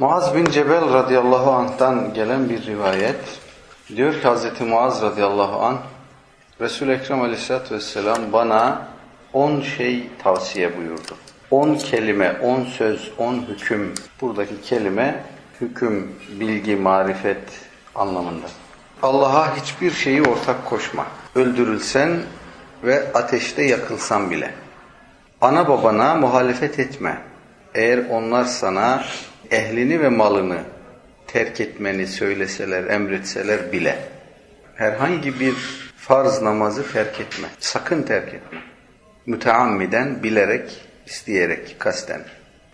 Muaz bin Cebel radıyallahu anh'tan gelen bir rivayet. Diyor ki Hz. Muaz radıyallahu anh Resul-i Ekrem aleyhissalatü vesselam bana on şey tavsiye buyurdu. On kelime, on söz, on hüküm. Buradaki kelime hüküm, bilgi, marifet anlamında. Allah'a hiçbir şeyi ortak koşma. Öldürülsen ve ateşte yakılsan bile. Ana babana muhalefet etme. Eğer onlar sana ehlini ve malını terk etmeni söyleseler, emretseler bile. Herhangi bir farz namazı terk etme. Sakın terk etme. Müteammiden, bilerek, isteyerek, kasten.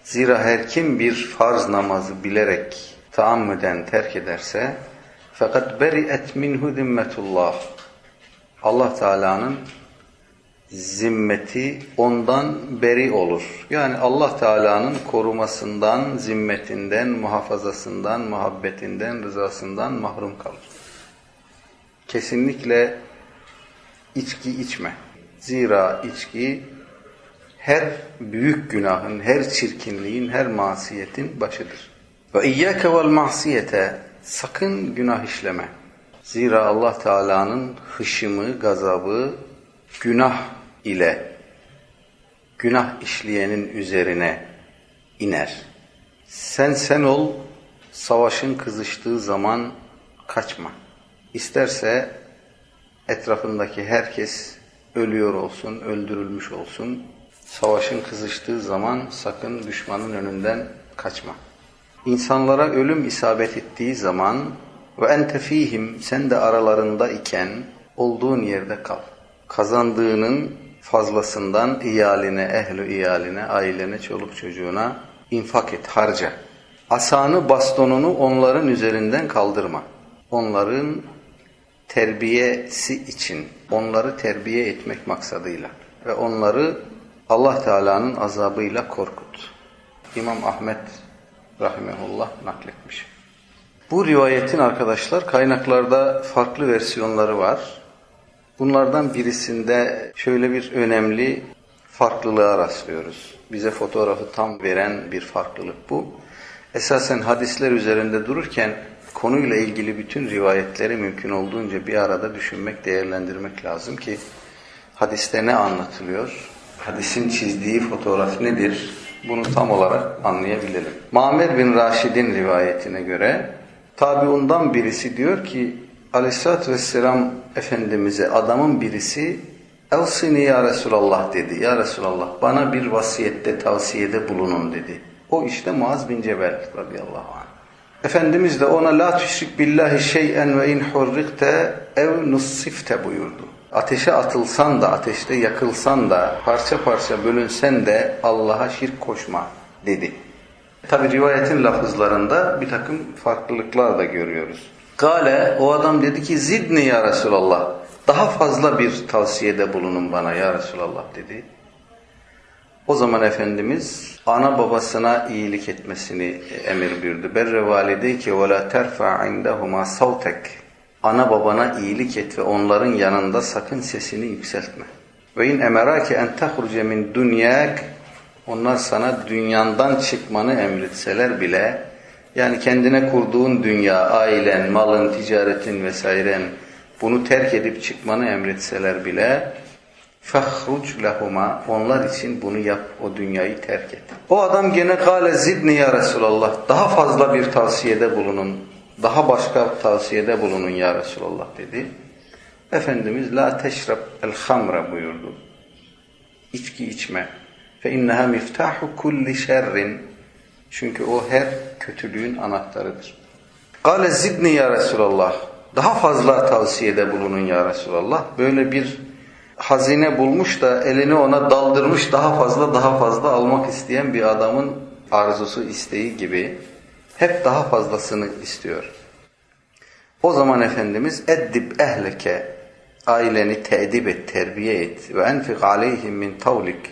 Zira her kim bir farz namazı bilerek, taammüden terk ederse, fakat beri'et minhu zimmetullah. Allah Teala'nın zimmeti ondan beri olur. Yani Allah Teala'nın korumasından, zimmetinden, muhafazasından, muhabbetinden, rızasından mahrum kalır. Kesinlikle içki içme. Zira içki her büyük günahın, her çirkinliğin, her masiyetin başıdır. Ve iyyâke vel masiyete sakın günah işleme. Zira Allah Teala'nın hışımı, gazabı günah ile günah işleyenin üzerine iner. Sen sen ol, savaşın kızıştığı zaman kaçma. İsterse etrafındaki herkes ölüyor olsun, öldürülmüş olsun. Savaşın kızıştığı zaman sakın düşmanın önünden kaçma. İnsanlara ölüm isabet ettiği zaman ve ente fihim sen de aralarında iken olduğun yerde kal. Kazandığının fazlasından iyaline, ehli iyaline, ailene, çoluk çocuğuna infak et, harca. Asanı, bastonunu onların üzerinden kaldırma. Onların terbiyesi için, onları terbiye etmek maksadıyla ve onları Allah Teala'nın azabıyla korkut. İmam Ahmet rahimehullah nakletmiş. Bu rivayetin arkadaşlar kaynaklarda farklı versiyonları var. Bunlardan birisinde şöyle bir önemli farklılığa rastlıyoruz. Bize fotoğrafı tam veren bir farklılık bu. Esasen hadisler üzerinde dururken konuyla ilgili bütün rivayetleri mümkün olduğunca bir arada düşünmek, değerlendirmek lazım ki hadiste ne anlatılıyor, hadisin çizdiği fotoğraf nedir bunu tam olarak anlayabilelim. Mamer bin Raşid'in rivayetine göre tabiundan birisi diyor ki Aleyhisselatü Vesselam Efendimiz'e adamın birisi Elsini ya Resulallah dedi. Ya Resulallah bana bir vasiyette tavsiyede bulunun dedi. O işte Muaz bin Cebel radıyallahu anh. Efendimiz de ona la tüşrik billahi şey'en ve in hurrikte ev nussifte buyurdu. Ateşe atılsan da, ateşte yakılsan da, parça parça bölünsen de Allah'a şirk koşma dedi. Tabi rivayetin lafızlarında bir takım farklılıklar da görüyoruz. Gale o adam dedi ki zidni ya Resulallah. Daha fazla bir tavsiyede bulunun bana ya Resulallah dedi. O zaman Efendimiz ana babasına iyilik etmesini emir buyurdu. Berre valideyke ve la terfa indahuma savtek. Ana babana iyilik et ve onların yanında sakın sesini yükseltme. Ve in emerake en tehruce min dunyak onlar sana dünyandan çıkmanı emretseler bile yani kendine kurduğun dünya, ailen, malın, ticaretin vesairen bunu terk edip çıkmanı emretseler bile فَخْرُجْ لَهُمَا Onlar için bunu yap, o dünyayı terk et. O adam gene kâle zidni ya Resulallah. Daha fazla bir tavsiyede bulunun, daha başka tavsiyede bulunun ya Resulallah dedi. Efendimiz la teşrab el hamra buyurdu. İçki içme. Fe inneha miftahu kulli şerrin. çünkü o her kötülüğün anahtarıdır. Kale zidni ya Resulallah. Daha fazla tavsiyede bulunun ya Resulallah. Böyle bir hazine bulmuş da elini ona daldırmış daha fazla daha fazla almak isteyen bir adamın arzusu, isteği gibi hep daha fazlasını istiyor. O zaman Efendimiz eddib ehleke aileni teedip et, terbiye et ve enfik aleyhim min tavlik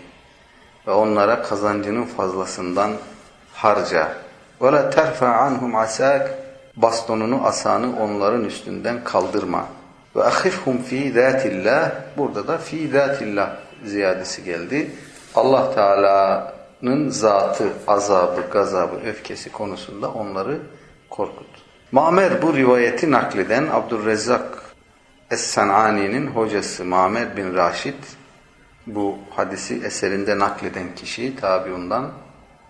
ve onlara kazancının fazlasından harca. La terfa anhum asak bastonunu asanı onların üstünden kaldırma. Ve ahifhum fi zatillah burada da fi zatillah ziyadesi geldi. Allah Teala Allah'ın zatı, azabı, gazabı, öfkesi konusunda onları korkut. Mamer bu rivayeti nakleden Abdurrezzak Es-San'ani'nin hocası Mamer bin Raşid bu hadisi eserinde nakleden kişi tabiundan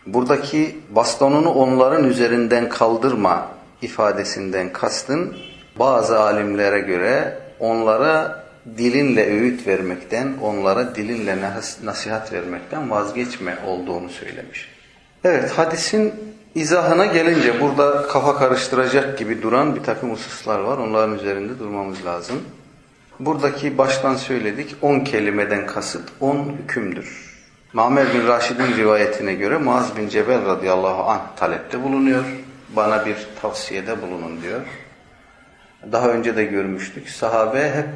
buradaki bastonunu onların üzerinden kaldırma ifadesinden kastın bazı alimlere göre onlara dilinle öğüt vermekten, onlara dilinle nasihat vermekten vazgeçme olduğunu söylemiş. Evet hadisin izahına gelince burada kafa karıştıracak gibi duran bir takım hususlar var. Onların üzerinde durmamız lazım. Buradaki baştan söyledik 10 kelimeden kasıt 10 hükümdür. Mamer bin Raşid'in rivayetine göre Muaz bin Cebel radıyallahu anh talepte bulunuyor. Bana bir tavsiyede bulunun diyor. Daha önce de görmüştük. Sahabe hep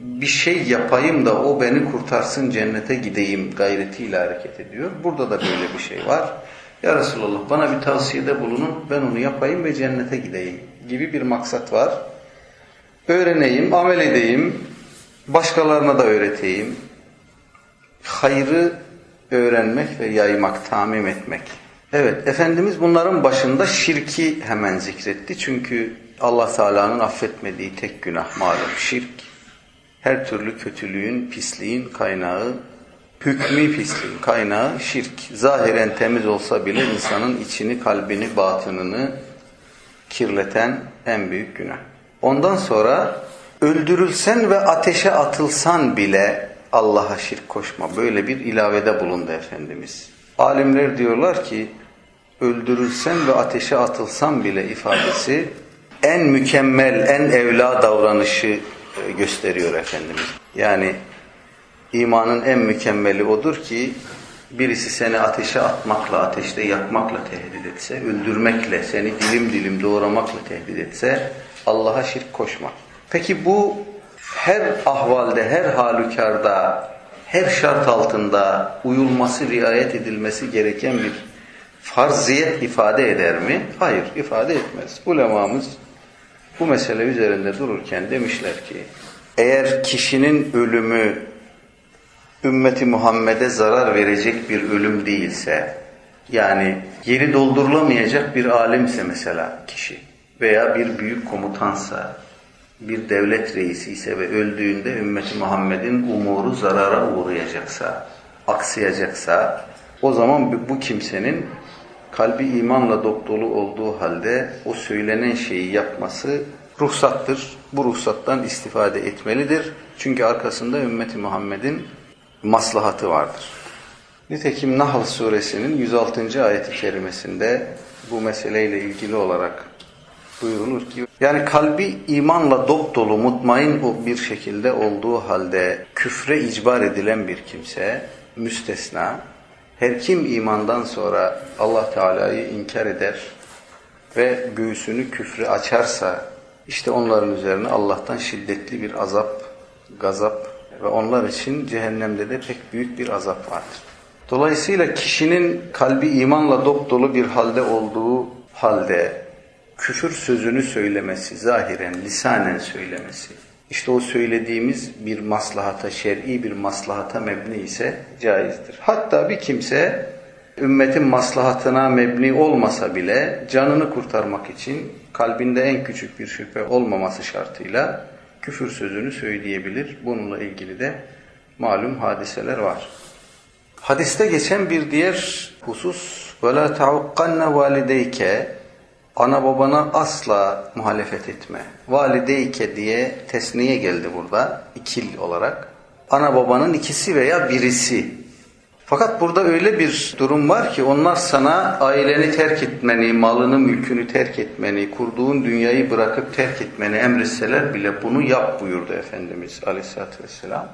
bir şey yapayım da o beni kurtarsın cennete gideyim gayretiyle hareket ediyor. Burada da böyle bir şey var. Ya Resulallah bana bir tavsiyede bulunun ben onu yapayım ve cennete gideyim gibi bir maksat var. Öğreneyim, amel edeyim, başkalarına da öğreteyim. Hayrı öğrenmek ve yaymak, tamim etmek. Evet, Efendimiz bunların başında şirki hemen zikretti. Çünkü Allah Teala'nın affetmediği tek günah malum şirk. Her türlü kötülüğün, pisliğin kaynağı, hükmü pisliğin kaynağı şirk. Zahiren temiz olsa bile insanın içini, kalbini, batınını kirleten en büyük günah. Ondan sonra öldürülsen ve ateşe atılsan bile Allah'a şirk koşma. Böyle bir ilavede bulundu Efendimiz. Alimler diyorlar ki öldürülsen ve ateşe atılsan bile ifadesi en mükemmel, en evla davranışı e, gösteriyor Efendimiz. Yani imanın en mükemmeli odur ki birisi seni ateşe atmakla, ateşte yakmakla tehdit etse, öldürmekle, seni dilim dilim doğramakla tehdit etse Allah'a şirk koşma. Peki bu her ahvalde, her halükarda, her şart altında uyulması, riayet edilmesi gereken bir farziyet ifade eder mi? Hayır, ifade etmez. Ulemamız bu mesele üzerinde dururken demişler ki, eğer kişinin ölümü ümmeti Muhammed'e zarar verecek bir ölüm değilse, yani yeri doldurulamayacak bir alimse mesela kişi veya bir büyük komutansa, bir devlet reisi ise ve öldüğünde ümmeti Muhammed'in umuru zarara uğrayacaksa, aksayacaksa, o zaman bu kimsenin kalbi imanla dolu olduğu halde o söylenen şeyi yapması ruhsattır. Bu ruhsattan istifade etmelidir. Çünkü arkasında ümmeti Muhammed'in maslahatı vardır. Nitekim Nahl suresinin 106. ayeti kerimesinde bu meseleyle ilgili olarak buyurulur ki yani kalbi imanla dop dolu mutmain bir şekilde olduğu halde küfre icbar edilen bir kimse müstesna her kim imandan sonra Allah Teala'yı inkar eder ve göğsünü küfre açarsa işte onların üzerine Allah'tan şiddetli bir azap, gazap ve onlar için cehennemde de pek büyük bir azap vardır. Dolayısıyla kişinin kalbi imanla dop dolu bir halde olduğu halde küfür sözünü söylemesi, zahiren, lisanen söylemesi, işte o söylediğimiz bir maslahata, şer'i bir maslahata mebni ise caizdir. Hatta bir kimse ümmetin maslahatına mebni olmasa bile canını kurtarmak için kalbinde en küçük bir şüphe olmaması şartıyla küfür sözünü söyleyebilir. Bununla ilgili de malum hadiseler var. Hadiste geçen bir diğer husus وَلَا تَعُقَّنَّ وَالِدَيْكَ Ana babana asla muhalefet etme. Valideyke diye tesniye geldi burada ikil olarak. Ana babanın ikisi veya birisi. Fakat burada öyle bir durum var ki onlar sana aileni terk etmeni, malını, mülkünü terk etmeni, kurduğun dünyayı bırakıp terk etmeni emretseler bile bunu yap buyurdu Efendimiz aleyhissalatü vesselam.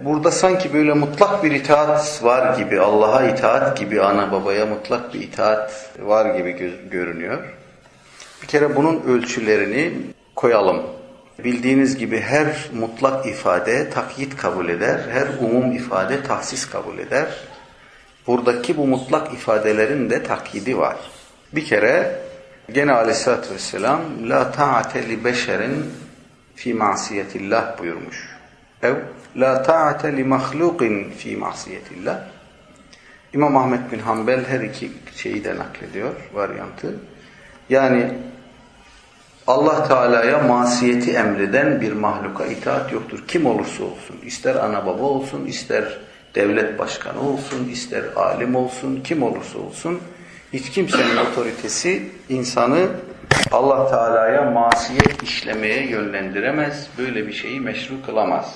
Burada sanki böyle mutlak bir itaat var gibi, Allah'a itaat gibi, ana babaya mutlak bir itaat var gibi görünüyor. Bir kere bunun ölçülerini koyalım. Bildiğiniz gibi her mutlak ifade takyit kabul eder, her umum ifade tahsis kabul eder. Buradaki bu mutlak ifadelerin de takyidi var. Bir kere gene aleyhissalatü vesselam la ta'ate li beşerin fi masiyetillah buyurmuş. Ev la ta'ate li mahlukin fi masiyetillah. İmam Ahmet bin Hanbel her iki şeyi de naklediyor, varyantı. Yani Allah Teala'ya masiyeti emreden bir mahluka itaat yoktur. Kim olursa olsun. ister ana baba olsun, ister devlet başkanı olsun, ister alim olsun, kim olursa olsun. Hiç kimsenin otoritesi insanı Allah Teala'ya masiyet işlemeye yönlendiremez. Böyle bir şeyi meşru kılamaz.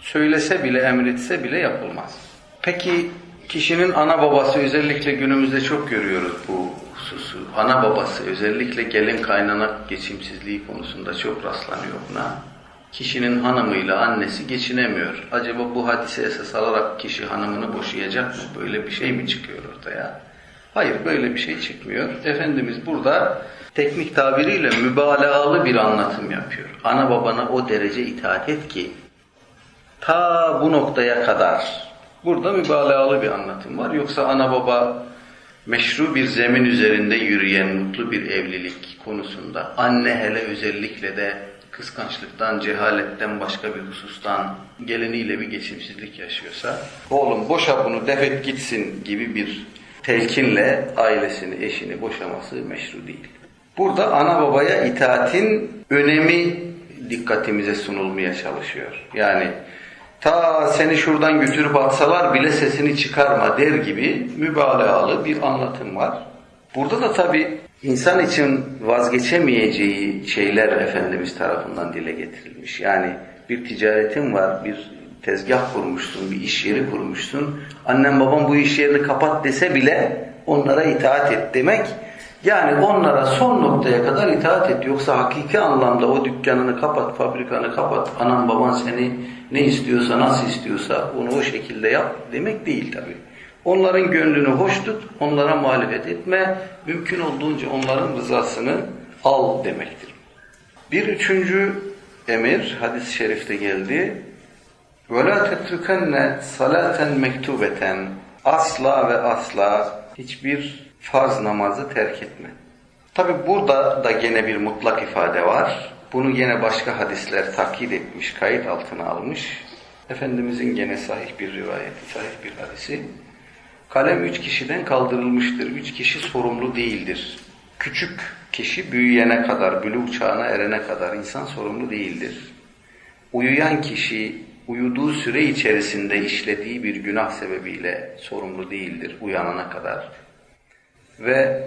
Söylese bile, emretse bile yapılmaz. Peki kişinin ana babası özellikle günümüzde çok görüyoruz bu hususu. Ana babası özellikle gelin kaynana geçimsizliği konusunda çok rastlanıyor buna. Kişinin hanımıyla annesi geçinemiyor. Acaba bu hadise esas alarak kişi hanımını boşayacak mı? Böyle bir şey mi çıkıyor ortaya? Hayır böyle bir şey çıkmıyor. Efendimiz burada teknik tabiriyle mübalağalı bir anlatım yapıyor. Ana babana o derece itaat et ki ta bu noktaya kadar burada mübalağalı bir anlatım var. Yoksa ana baba meşru bir zemin üzerinde yürüyen mutlu bir evlilik konusunda anne hele özellikle de kıskançlıktan, cehaletten başka bir husustan geliniyle bir geçimsizlik yaşıyorsa oğlum boşa bunu defet gitsin gibi bir telkinle ailesini, eşini boşaması meşru değil. Burada ana babaya itaatin önemi dikkatimize sunulmaya çalışıyor. Yani ta seni şuradan götürüp atsalar bile sesini çıkarma der gibi mübalağalı bir anlatım var. Burada da tabi insan için vazgeçemeyeceği şeyler Efendimiz tarafından dile getirilmiş. Yani bir ticaretin var, bir tezgah kurmuşsun, bir iş yeri kurmuşsun. Annem babam bu iş yerini kapat dese bile onlara itaat et demek. Yani onlara son noktaya kadar itaat et. Yoksa hakiki anlamda o dükkanını kapat, fabrikanı kapat, anan baban seni ne istiyorsa, nasıl istiyorsa onu o şekilde yap demek değil tabi. Onların gönlünü hoş tut, onlara muhalefet etme, mümkün olduğunca onların rızasını al demektir. Bir üçüncü emir hadis-i şerifte geldi. وَلَا تَتْرُكَنَّ صَلَاةً mektubeten Asla ve asla hiçbir farz namazı terk etme. Tabi burada da gene bir mutlak ifade var. Bunu yine başka hadisler takip etmiş, kayıt altına almış. Efendimizin gene sahih bir rivayeti, sahih bir hadisi. Kalem üç kişiden kaldırılmıştır. Üç kişi sorumlu değildir. Küçük kişi büyüyene kadar, bülüğ çağına erene kadar insan sorumlu değildir. Uyuyan kişi uyuduğu süre içerisinde işlediği bir günah sebebiyle sorumlu değildir uyanana kadar. Ve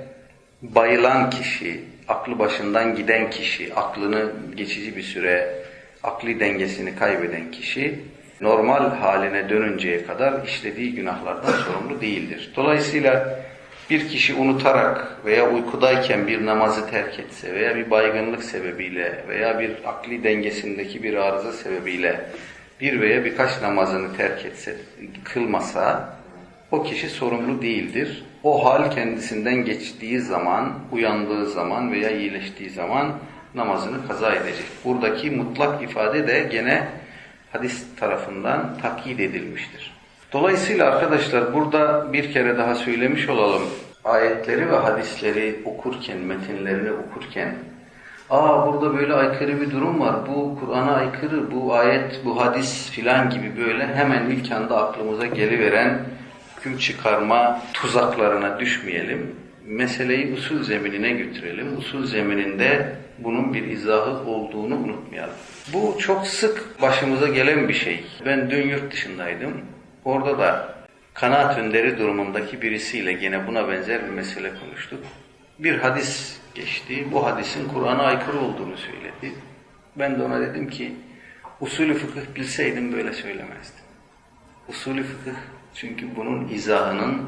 bayılan kişi, aklı başından giden kişi, aklını geçici bir süre, akli dengesini kaybeden kişi, normal haline dönünceye kadar işlediği günahlardan sorumlu değildir. Dolayısıyla bir kişi unutarak veya uykudayken bir namazı terk etse veya bir baygınlık sebebiyle veya bir akli dengesindeki bir arıza sebebiyle bir veya birkaç namazını terk etse, kılmasa o kişi sorumlu değildir. O hal kendisinden geçtiği zaman, uyandığı zaman veya iyileştiği zaman namazını kaza edecek. Buradaki mutlak ifade de gene hadis tarafından takyit edilmiştir. Dolayısıyla arkadaşlar burada bir kere daha söylemiş olalım. Ayetleri ve hadisleri okurken, metinlerini okurken aa burada böyle aykırı bir durum var, bu Kur'an'a aykırı, bu ayet, bu hadis filan gibi böyle hemen ilk anda aklımıza geliveren hüküm çıkarma tuzaklarına düşmeyelim. Meseleyi usul zeminine götürelim. Usul zemininde bunun bir izahı olduğunu unutmayalım. Bu çok sık başımıza gelen bir şey. Ben dün yurt dışındaydım. Orada da kanaat önderi durumundaki birisiyle gene buna benzer bir mesele konuştuk. Bir hadis geçti. Bu hadisin Kur'an'a aykırı olduğunu söyledi. Ben de ona dedim ki usulü fıkıh bilseydim böyle söylemezdim. Usulü fıkıh çünkü bunun izahının,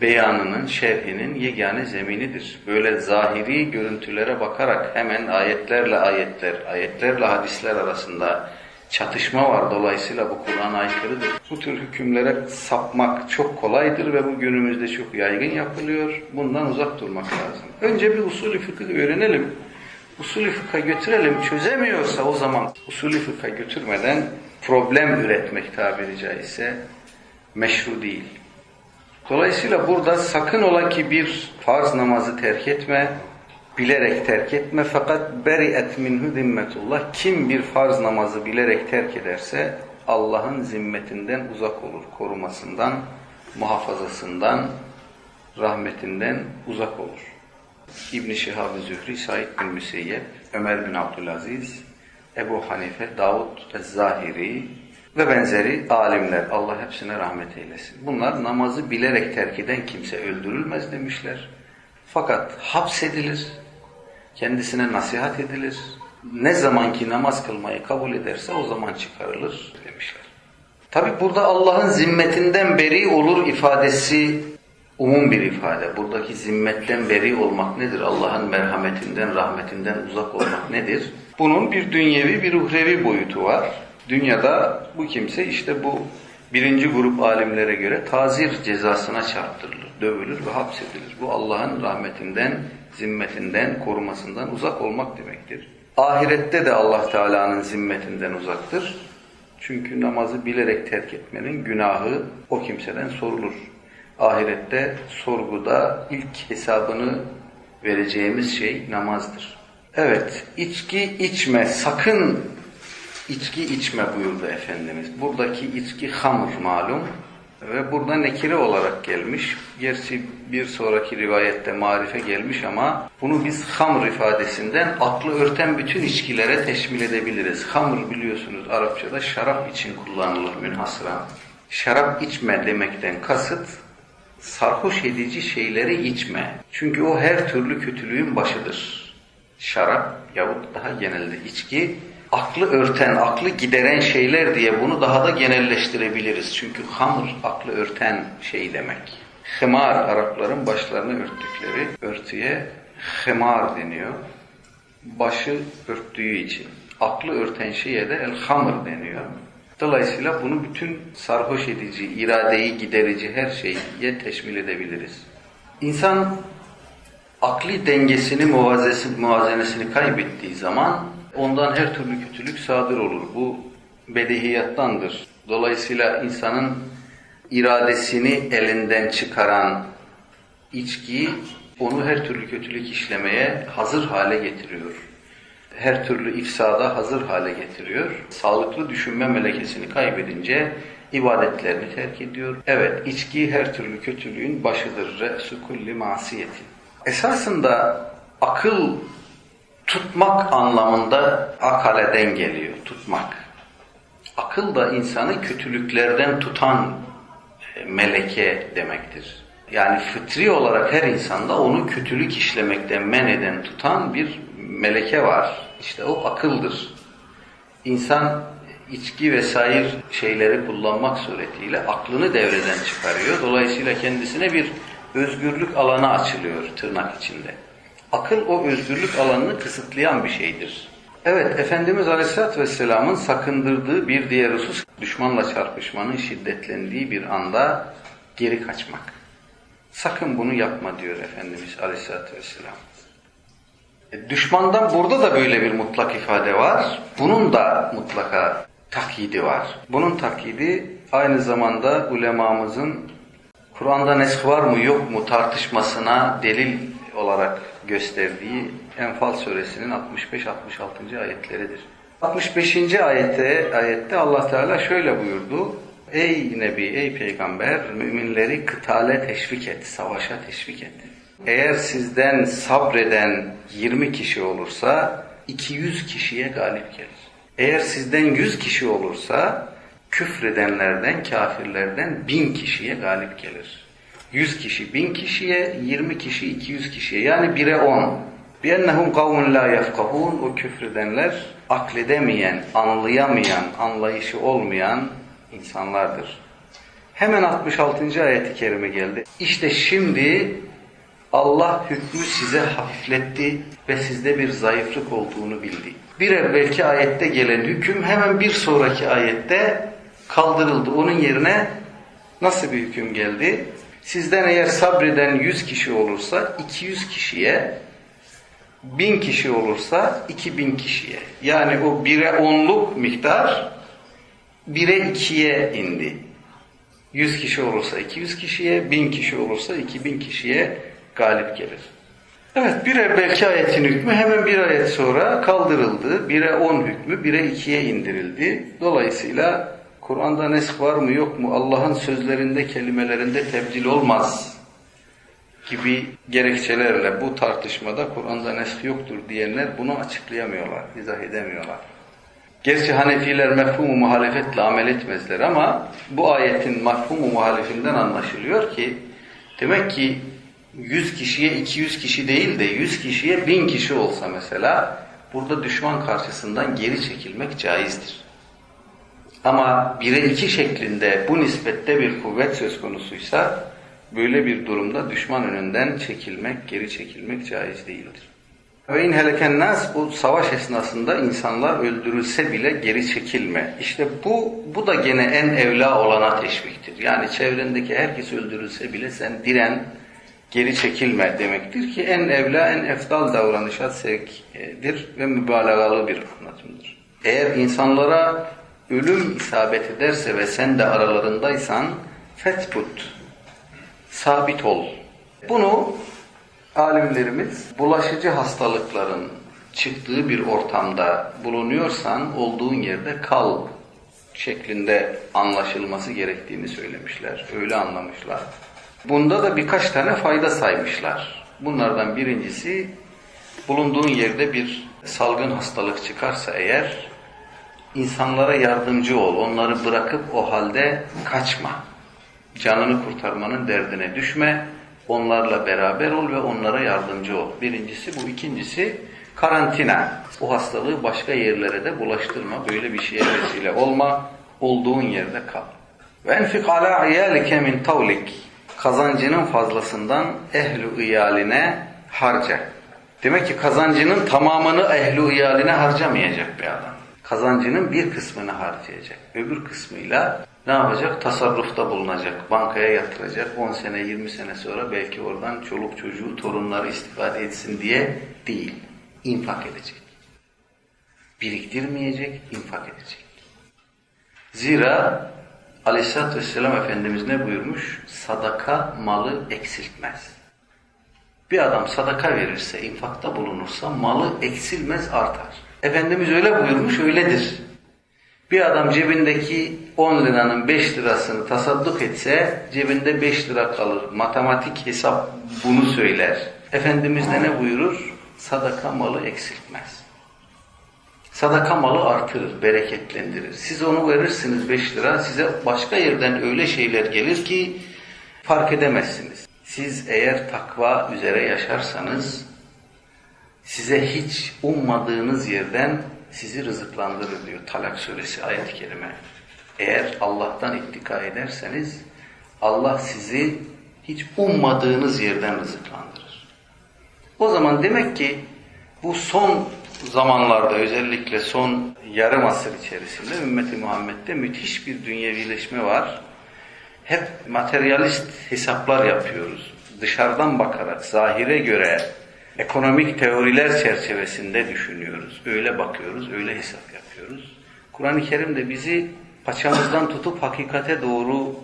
beyanının, şerhinin yegane zeminidir. Böyle zahiri görüntülere bakarak hemen ayetlerle ayetler, ayetlerle hadisler arasında çatışma var. Dolayısıyla bu Kur'an'a aykırıdır. Bu tür hükümlere sapmak çok kolaydır ve bu günümüzde çok yaygın yapılıyor. Bundan uzak durmak lazım. Önce bir usulü fıkıh öğrenelim. Usulü fıkha götürelim. Çözemiyorsa o zaman usulü fıkha götürmeden problem üretmek tabiri caizse meşru değil. Dolayısıyla burada sakın ola ki bir farz namazı terk etme, bilerek terk etme fakat beri'et minhu zimmetullah. Kim bir farz namazı bilerek terk ederse Allah'ın zimmetinden uzak olur, korumasından muhafazasından, rahmetinden uzak olur. İbn Şihab-ı Zühri, Said bin Müseyyep, Ömer bin Abdülaziz, Ebu Hanife, Davud Ez-Zahiri ve benzeri alimler. Allah hepsine rahmet eylesin. Bunlar namazı bilerek terk eden kimse öldürülmez demişler. Fakat hapsedilir, kendisine nasihat edilir. Ne zamanki namaz kılmayı kabul ederse o zaman çıkarılır demişler. Tabi burada Allah'ın zimmetinden beri olur ifadesi umum bir ifade. Buradaki zimmetten beri olmak nedir? Allah'ın merhametinden, rahmetinden uzak olmak nedir? Bunun bir dünyevi, bir uhrevi boyutu var. Dünyada bu kimse işte bu birinci grup alimlere göre tazir cezasına çarptırılır, dövülür ve hapsedilir. Bu Allah'ın rahmetinden, zimmetinden, korumasından uzak olmak demektir. Ahirette de Allah Teala'nın zimmetinden uzaktır. Çünkü namazı bilerek terk etmenin günahı o kimseden sorulur. Ahirette sorguda ilk hesabını vereceğimiz şey namazdır. Evet, içki içme, sakın içki içme buyurdu Efendimiz. Buradaki içki hamur malum ve burada nekire olarak gelmiş. Gerçi bir sonraki rivayette marife gelmiş ama bunu biz hamr ifadesinden aklı örten bütün içkilere teşmil edebiliriz. Hamr biliyorsunuz Arapçada şarap için kullanılır münhasıran. Şarap içme demekten kasıt sarhoş edici şeyleri içme. Çünkü o her türlü kötülüğün başıdır. Şarap yahut daha genelde içki aklı örten, aklı gideren şeyler diye bunu daha da genelleştirebiliriz. Çünkü hamr aklı örten şey demek. Hemar Arapların başlarını örttükleri örtüye hemar deniyor. Başı örttüğü için. Aklı örten şeye de el hamr deniyor. Dolayısıyla bunu bütün sarhoş edici, iradeyi giderici her şeye teşmil edebiliriz. İnsan akli dengesini, muvazenesini kaybettiği zaman ondan her türlü kötülük sadır olur. Bu bedihiyattandır. Dolayısıyla insanın iradesini elinden çıkaran içki onu her türlü kötülük işlemeye hazır hale getiriyor. Her türlü ifsada hazır hale getiriyor. Sağlıklı düşünme melekesini kaybedince ibadetlerini terk ediyor. Evet, içki her türlü kötülüğün başıdır. Re'su kulli masiyetin. Esasında akıl tutmak anlamında akaleden geliyor, tutmak. Akıl da insanı kötülüklerden tutan e, meleke demektir. Yani fıtri olarak her insanda onu kötülük işlemekten men eden, tutan bir meleke var. İşte o akıldır. İnsan içki vesaire şeyleri kullanmak suretiyle aklını devreden çıkarıyor. Dolayısıyla kendisine bir özgürlük alanı açılıyor tırnak içinde. Akıl o özgürlük alanını kısıtlayan bir şeydir. Evet, Efendimiz Aleyhisselatü Vesselam'ın sakındırdığı bir diğer husus, düşmanla çarpışmanın şiddetlendiği bir anda geri kaçmak. Sakın bunu yapma diyor Efendimiz Aleyhisselatü Vesselam. E, düşmandan burada da böyle bir mutlak ifade var. Bunun da mutlaka takyidi var. Bunun takyidi aynı zamanda ulemamızın Kur'an'da nesk var mı yok mu tartışmasına delil olarak gösterdiği Enfal suresinin 65-66. ayetleridir. 65. ayette, ayette Allah Teala şöyle buyurdu. Ey Nebi, ey Peygamber, müminleri kıtale teşvik et, savaşa teşvik et. Eğer sizden sabreden 20 kişi olursa 200 kişiye galip gelir. Eğer sizden 100 kişi olursa küfredenlerden, kafirlerden 1000 kişiye galip gelir. 100 kişi 1000 kişiye, 20 kişi 200 kişiye yani 1'e 10. بِيَنَّهُمْ قَوْمٌ لَا يَفْقَهُونَ O küfredenler akledemeyen, anlayamayan, anlayışı olmayan insanlardır. Hemen 66. ayeti kerime geldi. İşte şimdi Allah hükmü size hafifletti ve sizde bir zayıflık olduğunu bildi. Bir evvelki ayette gelen hüküm hemen bir sonraki ayette kaldırıldı. Onun yerine nasıl bir hüküm geldi? Sizden eğer sabreden 100 kişi olursa 200 kişiye, 1000 kişi olursa 2000 kişiye. Yani o 1'e 10'luk miktar 1'e 2'ye indi. 100 kişi olursa 200 kişiye, 1000 kişi olursa 2000 kişiye galip gelir. Evet bir evvelki ayetin hükmü hemen bir ayet sonra kaldırıldı. 1'e 10 hükmü 1'e 2'ye indirildi. Dolayısıyla Kur'an'da nesk var mı yok mu? Allah'ın sözlerinde, kelimelerinde tebdil olmaz gibi gerekçelerle bu tartışmada Kur'an'da nesk yoktur diyenler bunu açıklayamıyorlar, izah edemiyorlar. Gerçi Hanefiler mefhumu muhalefetle amel etmezler ama bu ayetin mefhumu muhalefinden anlaşılıyor ki demek ki 100 kişiye 200 kişi değil de 100 kişiye 1000 kişi olsa mesela burada düşman karşısından geri çekilmek caizdir. Ama bire iki şeklinde bu nispette bir kuvvet söz konusuysa böyle bir durumda düşman önünden çekilmek, geri çekilmek caiz değildir. Ve in heleken nas bu savaş esnasında insanlar öldürülse bile geri çekilme. İşte bu bu da gene en evla olana teşviktir. Yani çevrendeki herkes öldürülse bile sen diren, geri çekilme demektir ki en evla en efdal davranışa sevkdir ve mübalağalı bir anlatımdır. Eğer insanlara ölüm isabet ederse ve sen de aralarındaysan fetbut sabit ol. Bunu alimlerimiz bulaşıcı hastalıkların çıktığı bir ortamda bulunuyorsan olduğun yerde kal şeklinde anlaşılması gerektiğini söylemişler. Öyle anlamışlar. Bunda da birkaç tane fayda saymışlar. Bunlardan birincisi bulunduğun yerde bir salgın hastalık çıkarsa eğer insanlara yardımcı ol. Onları bırakıp o halde kaçma. Canını kurtarmanın derdine düşme. Onlarla beraber ol ve onlara yardımcı ol. Birincisi bu. ikincisi karantina. O hastalığı başka yerlere de bulaştırma. Böyle bir şeye vesile olma. Olduğun yerde kal. Ve enfik ala iyalike. Kazancının fazlasından ehlu iyaline harca. Demek ki kazancının tamamını ehlu iyaline harcamayacak bir adam. Kazancının bir kısmını harcayacak. Öbür kısmıyla ne yapacak? Tasarrufta bulunacak. Bankaya yatıracak. 10 sene 20 sene sonra belki oradan çoluk çocuğu torunları istifade etsin diye değil. infak edecek. Biriktirmeyecek, infak edecek. Zira Aleyhisselatü Vesselam Efendimiz ne buyurmuş? Sadaka malı eksiltmez. Bir adam sadaka verirse, infakta bulunursa malı eksilmez artar. Efendimiz öyle buyurmuş, öyledir. Bir adam cebindeki 10 liranın 5 lirasını tasadduk etse cebinde 5 lira kalır. Matematik hesap bunu söyler. Efendimiz de ne buyurur? Sadaka malı eksiltmez. Sadaka malı artırır, bereketlendirir. Siz onu verirsiniz 5 lira, size başka yerden öyle şeyler gelir ki fark edemezsiniz. Siz eğer takva üzere yaşarsanız size hiç ummadığınız yerden sizi rızıklandırır diyor Talak suresi ayet-i kerime. Eğer Allah'tan ittika ederseniz Allah sizi hiç ummadığınız yerden rızıklandırır. O zaman demek ki bu son zamanlarda özellikle son yarım asır içerisinde ümmeti Muhammed'de müthiş bir dünyevileşme var. Hep materyalist hesaplar yapıyoruz. Dışarıdan bakarak, zahire göre, ekonomik teoriler çerçevesinde düşünüyoruz. Öyle bakıyoruz, öyle hesap yapıyoruz. Kur'an-ı Kerim de bizi paçamızdan tutup hakikate doğru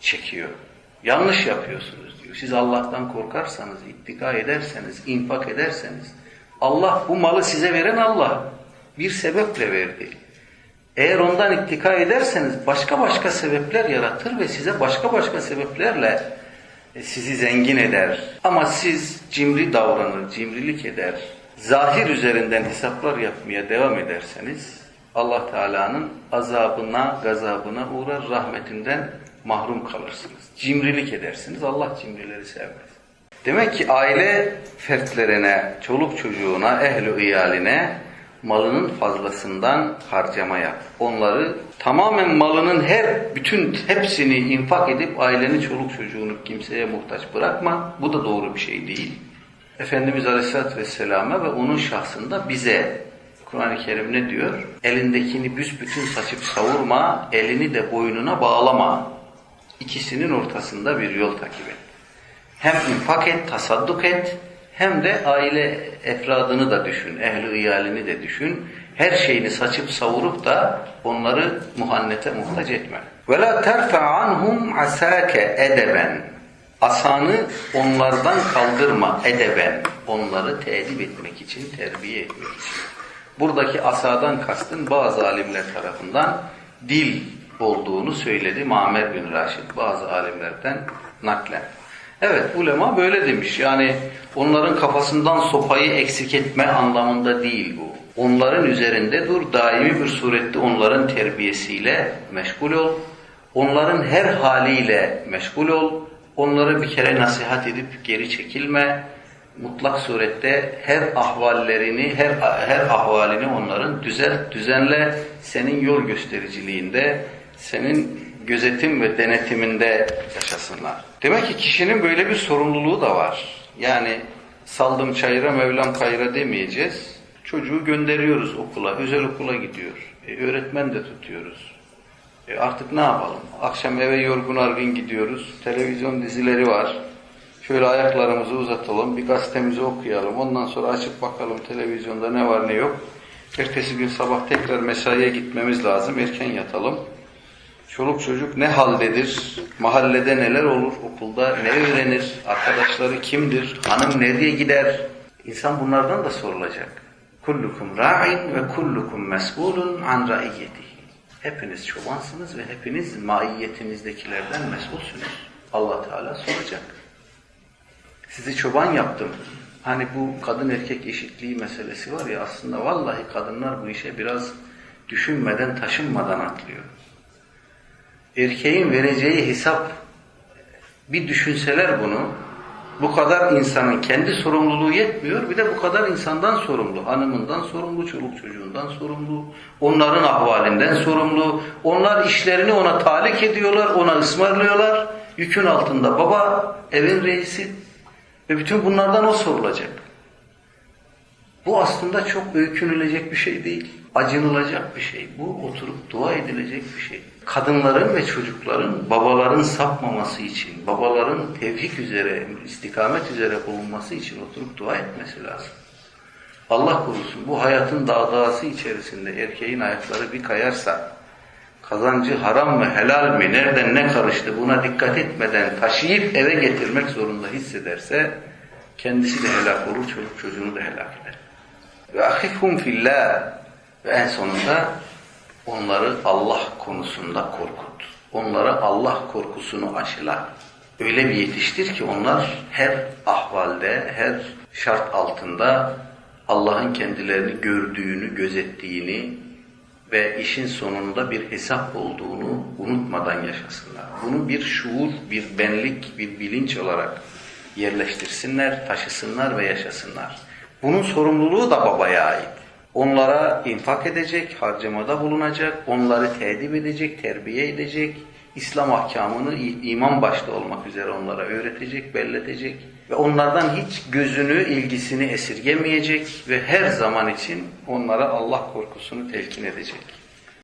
çekiyor. Yanlış yapıyorsunuz diyor. Siz Allah'tan korkarsanız, ittika ederseniz, infak ederseniz, Allah bu malı size veren Allah. Bir sebeple verdi. Eğer ondan ittika ederseniz başka başka sebepler yaratır ve size başka başka sebeplerle sizi zengin eder. Ama siz cimri davranır, cimrilik eder, zahir üzerinden hesaplar yapmaya devam ederseniz Allah Teala'nın azabına, gazabına uğrar, rahmetinden mahrum kalırsınız. Cimrilik edersiniz, Allah cimrileri sevmez. Demek ki aile fertlerine, çoluk çocuğuna, ehli iyaline malının fazlasından harcama yap. Onları tamamen malının her bütün hepsini infak edip aileni, çoluk çocuğunu kimseye muhtaç bırakma. Bu da doğru bir şey değil. Efendimiz Aleyhisselatü Vesselam'a ve onun şahsında bize Kur'an-ı Kerim ne diyor? Elindekini büsbütün saçıp savurma, elini de boynuna bağlama. İkisinin ortasında bir yol takip et. Hem infak et, tasadduk et, hem de aile efradını da düşün, ehli iyalini de düşün. Her şeyini saçıp savurup da onları muhannete muhtaç etme. Ve la terfa anhum asake edeben. Asanı onlardan kaldırma edeben. Onları tedip etmek için, terbiye etmek için. Buradaki asadan kastın bazı alimler tarafından dil olduğunu söyledi Mamer bin Raşid bazı alimlerden naklen. Evet ulema böyle demiş. Yani onların kafasından sopayı eksik etme anlamında değil bu. Onların üzerinde dur, daimi bir surette onların terbiyesiyle meşgul ol. Onların her haliyle meşgul ol. Onları bir kere nasihat edip geri çekilme. Mutlak surette her ahvallerini, her her ahvalini onların düzelt, düzenle. Senin yol göstericiliğinde, senin gözetim ve denetiminde yaşasınlar. Demek ki kişinin böyle bir sorumluluğu da var. Yani saldım çayıra Mevlam kayıra demeyeceğiz. Çocuğu gönderiyoruz okula, özel okula gidiyor. E, öğretmen de tutuyoruz. E, artık ne yapalım? Akşam eve yorgun argın gidiyoruz. Televizyon dizileri var. Şöyle ayaklarımızı uzatalım, bir gazetemizi okuyalım. Ondan sonra açıp bakalım televizyonda ne var ne yok. Ertesi gün sabah tekrar mesaiye gitmemiz lazım. Erken yatalım. Çoluk çocuk ne haldedir? Mahallede neler olur? Okulda ne öğrenir? Arkadaşları kimdir? Hanım nereye gider? İnsan bunlardan da sorulacak. Kullukum ra'in ve kullukum mes'ulun an ra'iyyetihi. Hepiniz çobansınız ve hepiniz maiyetinizdekilerden mesulsünüz. Allah Teala soracak. Sizi çoban yaptım. Hani bu kadın erkek eşitliği meselesi var ya aslında vallahi kadınlar bu işe biraz düşünmeden taşınmadan atlıyor. Erkeğin vereceği hesap bir düşünseler bunu bu kadar insanın kendi sorumluluğu yetmiyor. Bir de bu kadar insandan sorumlu. Hanımından sorumlu, çoluk çocuğundan sorumlu. Onların ahvalinden sorumlu. Onlar işlerini ona talik ediyorlar, ona ısmarlıyorlar. Yükün altında baba, evin reisi ve bütün bunlardan o sorulacak. Bu aslında çok öykünülecek bir şey değil. Acınılacak bir şey. Bu oturup dua edilecek bir şey. Kadınların ve çocukların babaların sapmaması için, babaların tevhid üzere, istikamet üzere bulunması için oturup dua etmesi lazım. Allah korusun bu hayatın dağdağısı içerisinde erkeğin ayakları bir kayarsa, kazancı haram mı helal mi, nereden ne karıştı buna dikkat etmeden taşıyıp eve getirmek zorunda hissederse, kendisi de helak olur, çocuk çocuğunu da helak eder. Ve ahifhum fillah ve en sonunda onları Allah konusunda korkut. Onlara Allah korkusunu aşıla. Öyle bir yetiştir ki onlar her ahvalde, her şart altında Allah'ın kendilerini gördüğünü, gözettiğini ve işin sonunda bir hesap olduğunu unutmadan yaşasınlar. Bunu bir şuur, bir benlik, bir bilinç olarak yerleştirsinler, taşısınlar ve yaşasınlar. Bunun sorumluluğu da babaya ait. Onlara infak edecek, harcamada bulunacak, onları tedip edecek, terbiye edecek, İslam ahkamını iman başta olmak üzere onlara öğretecek, belletecek ve onlardan hiç gözünü, ilgisini esirgemeyecek ve her zaman için onlara Allah korkusunu telkin edecek.